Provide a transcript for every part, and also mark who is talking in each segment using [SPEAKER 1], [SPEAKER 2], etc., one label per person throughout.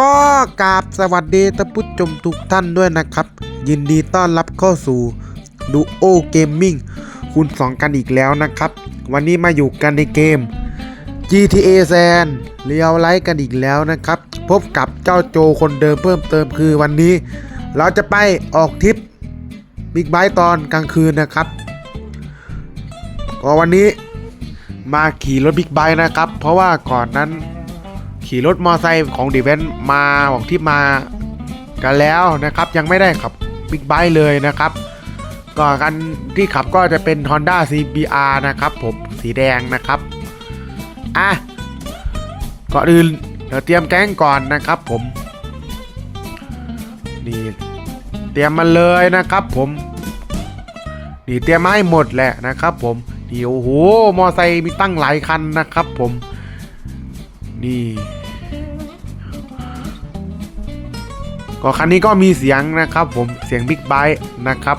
[SPEAKER 1] ก็กราบสวัสดีท่านผู้ชมทุกท่านด้วยนะครับ ยินดีต้อนรับเข้าสู่ดูโอเกมมิ่งคุณสองกันอีกแล้วนะครับ วันนี้มาอยู่กันในเกม GTA San เรียวไลท์กันอีกแล้วนะครับ พบกับเจ้าโจคนเดิมเพิ่มเติมคือวันนี้ เราจะไปออกทริปบิ๊กไบค์ตอนกลางคืนนะครับก็วันนี้มาขี่รถบิ๊กไบค์นะครับ เพราะว่าก่อนนั้น ขี่รถมอไซค์ของดีเวนมาออกที่มากันแล้วนะครับ ยังไม่ได้ขับบิ๊กไบค์เลยนะครับก็กันที่ขับก็จะเป็น Honda CBR นะครับผมสีแดงนะครับอะก่อนอื่นเดี๋ยวเตรียมแก๊งก่อนนะครับผมนี่เตรียมมาเลยนะครับผมนี่เตรียมมาให้หมดแหละนะครับผมนี่โอ้โหมอไซค์มีตั้งหลายคันนะครับผมนี่ ก็คันนี้ก็มีเสียงนะครับ ผมเสียงบิ๊กไบค์นะครับ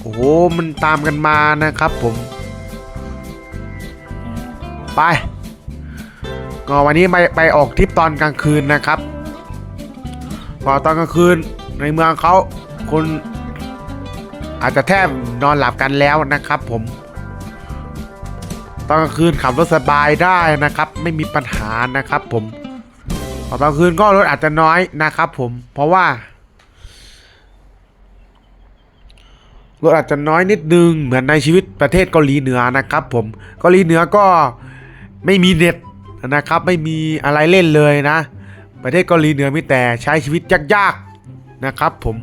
[SPEAKER 1] โอ้โหมันตามกันมานะครับผม ไป ก็วันนี้ไปไปออกทริปตอนกลางคืนนะครับ พอตอนกลางคืนในเมืองเขาคนอาจจะแทบนอนหลับกันแล้วนะครับผม ตอนกลางคืนขับรถสบายได้นะครับ ไม่มีปัญหานะครับ ผมตอนกลางคืนก็รถอาจจะน้อยนะครับ ผมเพราะว่ารถอาจจะน้อยนิดนึงเหมือนในชีวิตประเทศเกาหลีเหนือนะครับ ผมเกาหลีเหนือก็ไม่มีเน็ตนะครับ ไม่มีอะไรเล่นเลยนะ ประเทศเกาหลีเหนือมีแต่ใช้ชีวิตยากๆนะครับ ผม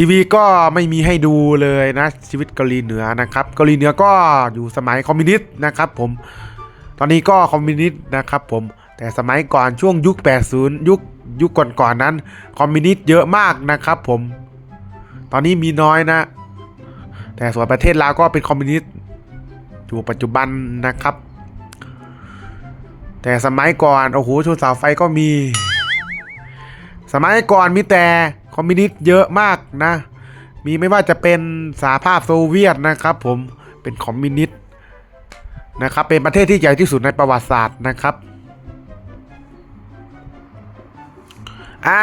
[SPEAKER 1] ทีวีก็ไม่มีให้ดูเลยนะ ชีวิตเกาหลีเหนือนะครับเกาหลีเหนือก็อยู่สมัยคอมมิวนิสต์นะครับผมตอนนี้ก็คอมมิวนิสต์นะครับผมแต่สมัยก่อนช่วงยุค 80 ยุคยุคก่อนๆนั้น คอมมิวนิสต์เยอะมากนะครับผม ตอนนี้มีน้อยนะ แต่ส่วนประเทศลาวก็เป็นคอมมิวนิสต์อยู่ปัจจุบันนะครับ แต่สมัยก่อนโอ้โหชนเสาไฟก็มี สมัยก่อนมีแต่ คอมมิวนิสต์เยอะมากนะ มีไม่ว่าจะเป็นสหภาพโซเวียตนะครับ ผมเป็นคอมมิวนิสต์นะครับ เป็นประเทศที่ใหญ่ที่สุดในประวัติศาสตร์นะครับอะ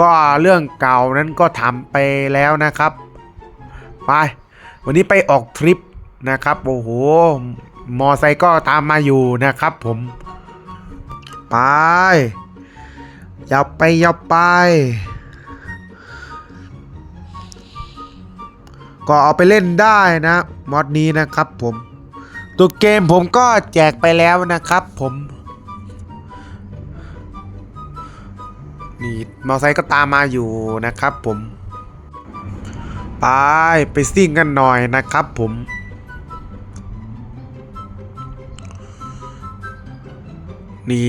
[SPEAKER 1] ก็เรื่องเก่านั้นก็ทำไปแล้วนะครับ ไป วันนี้ไปออกทริปนะครับ โอ้โห มอไซค์ก็ตามมาอยู่นะครับผม ไป ย่าไปย่าไป ก็เอาไปเล่นได้นะมอดนี้นะครับผมตัวเกมผมก็แจกไปแล้วนะครับผมนี่มอไซค์ก็ตามมาอยู่นะครับผม ไปไปซิ่งกันหน่อยนะครับผมนี่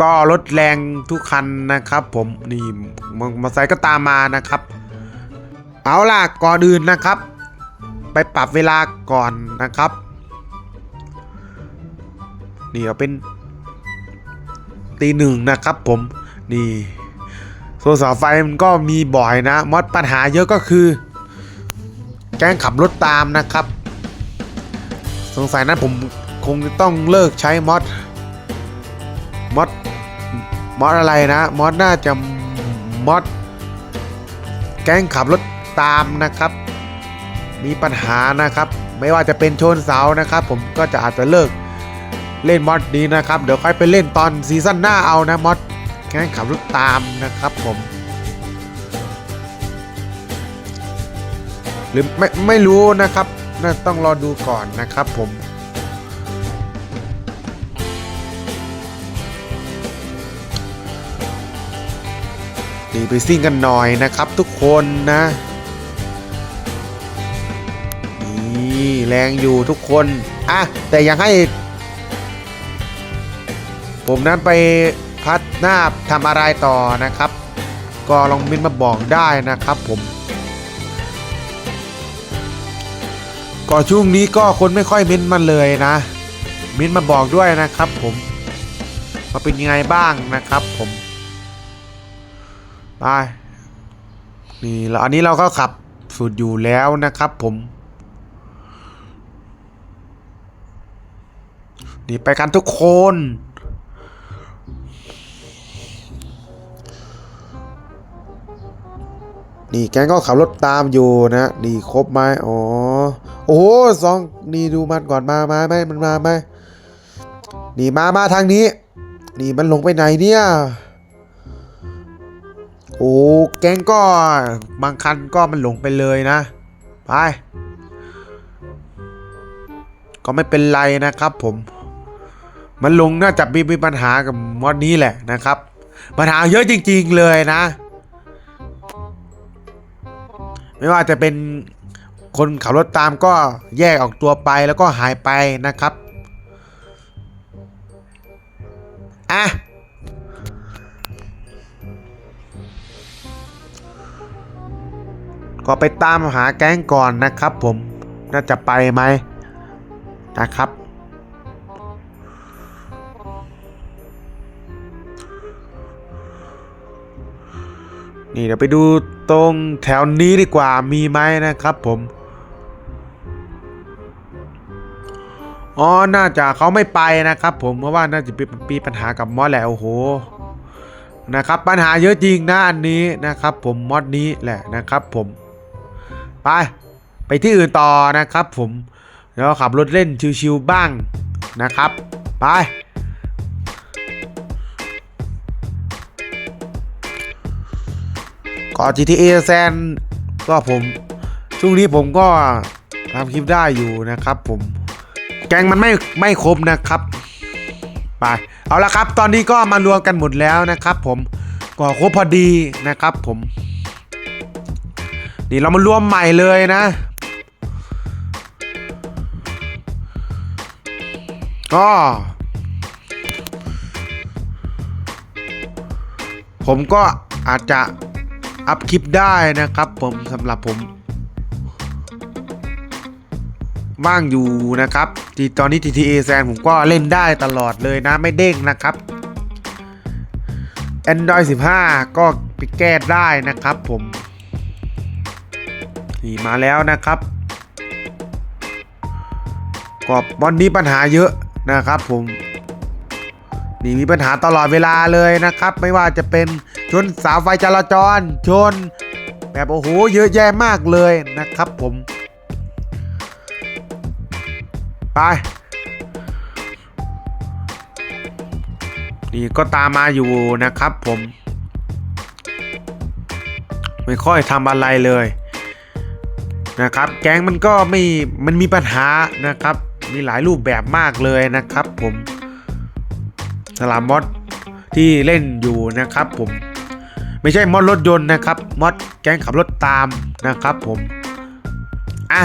[SPEAKER 1] ก็รถแรงทุกคันนะครับ ผมนี่มอเตอร์ไซค์ก็ตามมานะครับ เอาล่ะก่อนอื่นนะครับ ไปปรับเวลาก่อนนะครับนี่เอาเป็นตีหนึ่งนะครับ ผมนี่โซนเสาไฟมันก็มีบ่อยนะมอดปัญหาเยอะก็คือ แกล้งขับรถตามนะครับ สงสัยนั้นผมคงจะต้องเลิกใช้มอดมอด มอดอะไรนะมอดน่าจะมอดแก๊งขับรถตามนะครับ มีปัญหานะครับ ไม่ว่าจะเป็นชนเสานะครับ ผมก็จะอาจจะเลิกเล่นมอดนี้นะครับ เดี๋ยวค่อยไปเล่นตอนซีซั่นหน้าเอานะมอดแก๊งขับรถตามนะครับผมหรือไม่ไม่รู้นะครับน่าต้องรอดูก่อนนะครับผมีไปซิ่งกันหน่อยนะครับทุกคนนะนี่แรงอยู่ทุกคนอะแต่ยังให้ ผมนั้นไปพัดหน้าทำอะไรต่อนะครับ ก็ลองมินมาบอกได้นะครับผมก็ช่วงนี้ก็คนไม่ค่อยเม้นมาเลยนะ มินมาบอกด้วยนะครับผมมาเป็นยังไงบ้างนะครับผม ไปนี่แล้วอันนี้เราก็ขับสุดอยู่แล้วนะครับผมนี่ไปกันทุกคน นี่แกงก็ขับรถตามอยู่นะ นี่ครบไหมอ๋อ โอ้โหสองนี่ดูมันก่อนมามาไหมมันมาไหมนี่มามาทางนี้ นี่มันลงไปไหนเนี่ย โอ้แกงก็บางคันก็มันหลงไปเลยนะ ไป ก็ไม่เป็นไรนะครับผม มันลงน่าจะมีมีปัญหากับมอดนี้แหละนะครับ ปัญหาเยอะจริง ๆเลยนะ ไม่ว่าจะเป็นคนขับรถตามก็แยกออกตัวไปแล้วก็หายไปนะครับ อะ ก็ไปตามหาแก๊งก่อนนะครับ ผมน่าจะไปไหมนะครับ นี่เดี๋ยวไปดูตรงแถวนี้ดีกว่ามีไหมนะครับผมอ๋อ น่าจะเขาไม่ไปนะครับ ผมเพราะว่าน่าจะมีปัญหากับมอสแหละโอ้โห นะครับ ปัญหาเยอะจริงนะอันนี้นะครับ ผมมอดนี้แหละนะครับ ผม ไปไปที่อื่นต่อนะครับผมแล้วขับรถเล่นชิวๆบ้างนะครับ ไปก็ GTA แซนก็ผมช่วงนี้ผมก็ทำคลิปได้อยู่นะครับผมแกงมันไม่ไม่ครบนะครับไปเอาละครับ ตอนนี้ก็มารวมกันหมดแล้วนะครับ ผมก็ครบพอดีนะครับผม นี่เรามารวมใหม่เลยนะก็ผมก็อาจจะอัพคลิปได้นะครับผมสำหรับผม ว่างอยู่นะครับที่ตอนนี้ GTA แซนผมก็เล่นได้ตลอดเลยนะไม่เด้งนะครับ Android 15 ก็ไปแก้ได้นะครับผม นี่มาแล้วนะครับก็วันนี้ปัญหาเยอะนะครับผมนี่มีปัญหาตลอดเวลาเลยนะครับ ไม่ว่าจะเป็นชนสาวไฟจราจร ชน แบบโอ้โหเยอะแยะมากเลยนะครับผม ไป นี่ก็ตามมาอยู่นะครับผม ไม่ค่อยทำอะไรเลย นะครับ แก๊งมันก็ไม่มันมีปัญหานะครับ มีหลายรูปแบบมากเลยนะครับ ผมสลามมอดที่เล่นอยู่นะครับ ผม ไม่ใช่มอดรถยนต์นะครับมอดแก๊งขับรถตามนะครับ ผมอะ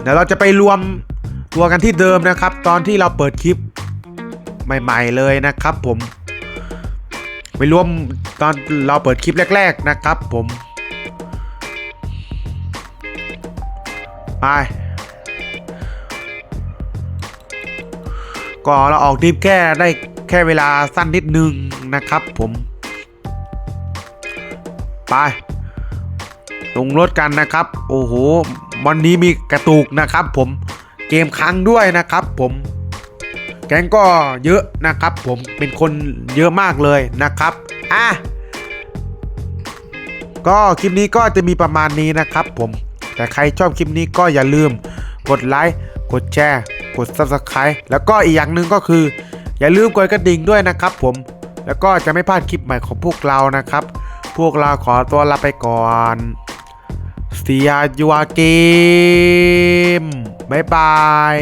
[SPEAKER 1] เดี๋ยวเราจะไปรวมตัวกันที่เดิมนะครับ ตอนที่เราเปิดคลิปใหม่ ๆ เลยนะครับ ผมไปรวมตอนเราเปิดคลิปแรก ๆ นะครับ ผม ไปก็เราออกทริปแค่ได้แค่เวลาสั้นนิดนึงนะครับผม ไปลงรถกันนะครับ โอ้โหวันนี้มีกระตุกนะครับ ผมเกมค้างด้วยนะครับ ผมแก๊งก็เยอะนะครับ ผมเป็นคนเยอะมากเลยนะครับอะก็คลิปนี้ก็จะมีประมาณนี้นะครับ ผม แต่ใครชอบคลิปนี้ก็อย่าลืม กดไลค์ กดแชร์ กด Subscribe แล้วก็อีกอย่างหนึ่งก็คือ อย่าลืมกดกระดิ่งด้วยนะครับผม แล้วก็จะไม่พลาดคลิปใหม่ของพวกเรานะครับ พวกเราขอตัวลาไปก่อนเสียยัวเกมบ๊ายบาย